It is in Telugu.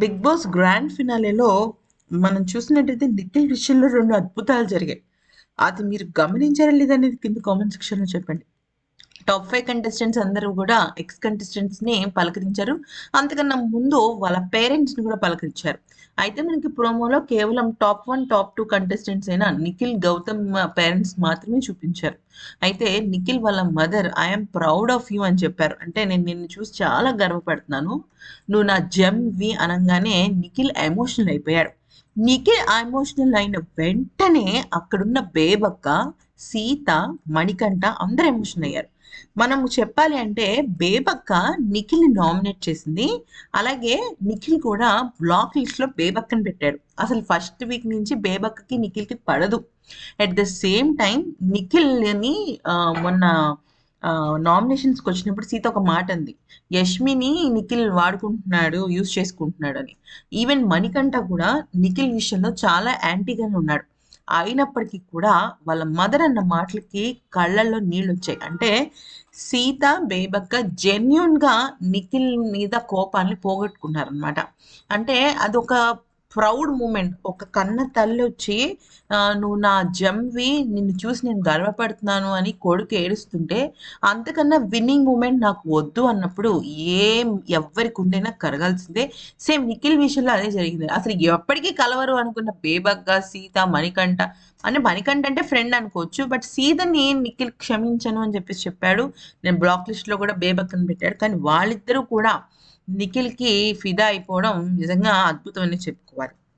బిగ్ బాస్ గ్రాండ్ ఫినాలేలో మనం చూసినట్టయితే నిఖిల్ విషయంలో రెండు అద్భుతాలు జరిగాయి. అది మీరు గమనించారా లేదనేది కింద కామెంట్ సెక్షన్లో చెప్పండి. టాప్ ఫైవ్ కంటెస్టెంట్స్ అందరూ కూడా ఎక్స్ కంటెస్టెంట్స్ని పలకరించారు. అంతకన్నా ముందు వాళ్ళ పేరెంట్స్ని కూడా పలకరించారు. అయితే మనకి ప్రోమోలో కేవలం top one top two contestants అయిన నిఖిల్ గౌతమ్ పేరెంట్స్ మాత్రమే చూపించారు. అయితే నిఖిల్ వాళ్ళ mother I'm proud of you అని చెప్పారు. అంటే నేను నిన్ను చూసి చాలా గర్వపడుతున్నాను. నువ్వు నా జెమ్ వి అనగానే నిఖిల్ ఎమోషనల్ అయిపోయాడు. నిఖిల్ ఎమోషనల్ అయిన వెంటనే అక్కడున్న బేబక్క సీత మణికంఠ అందరూ ఎమోషన్ అయ్యారు. మనము చెప్పాలి అంటే బేబక్క నిఖిల్ని నామినేట్ చేసింది. అలాగే నిఖిల్ కూడా బ్లాక్ లిస్ట్లో బేబక్కని పెట్టాడు. అసలు ఫస్ట్ వీక్ నుంచి బేబక్కకి నిఖిల్కి పడదు. అట్ ద సేమ్ టైం నిఖిల్ని మొన్న నామినేషన్స్కి వచ్చినప్పుడు సీత ఒక మాట అంది. యష్మిని నిఖిల్ వాడుకుంటున్నాడు యూజ్ చేసుకుంటున్నాడు అని. ఈవెన్ మణికంఠ కూడా నిఖిల్ విషయంలో చాలా యాంటీగానే ఉన్నాడు. అయినప్పటికీ కూడా వాళ్ళ మదర్ అన్న మాటలకి కళ్ళల్లో నీళ్ళు వచ్చాయి అంటే సీత బేబక్క జెన్యున్గా నిఖిల్ మీద కోపాన్ని పోగొట్టుకున్నారనమాట అంటే అదొక ప్రౌడ్ మూమెంట్ ఒక కన్న తల్లి వచ్చి నువ్వు నా జమ్వి నిన్ను చూసి నేను గర్వపడుతున్నాను అని కొడుకు ఏడుస్తుంటే అంతకన్నా విన్నింగ్ మూమెంట్ నాకు వద్దు అన్నప్పుడు ఏం ఎవ్వరికి ఉండైనా కరగాల్సిందే. సేమ్ నిఖిల్ విషయంలో అదే జరిగింది. అసలు ఎప్పటికీ కలవరు అనుకున్న బేబగ్గా సీత మణికంఠ. అంటే మణికంఠ అంటే ఫ్రెండ్ అనుకోవచ్చు బట్ సీతని నిఖిల్ క్షమించను అని చెప్పేసి చెప్పాడు. నేను బ్లాక్ లిస్ట్లో కూడా బేబక్కని పెట్టాడు. కానీ వాళ్ళిద్దరూ కూడా నిఖిల్కి ఫిదా అయిపోవడం నిజంగా అద్భుతం అని చెప్పుకోవాలి.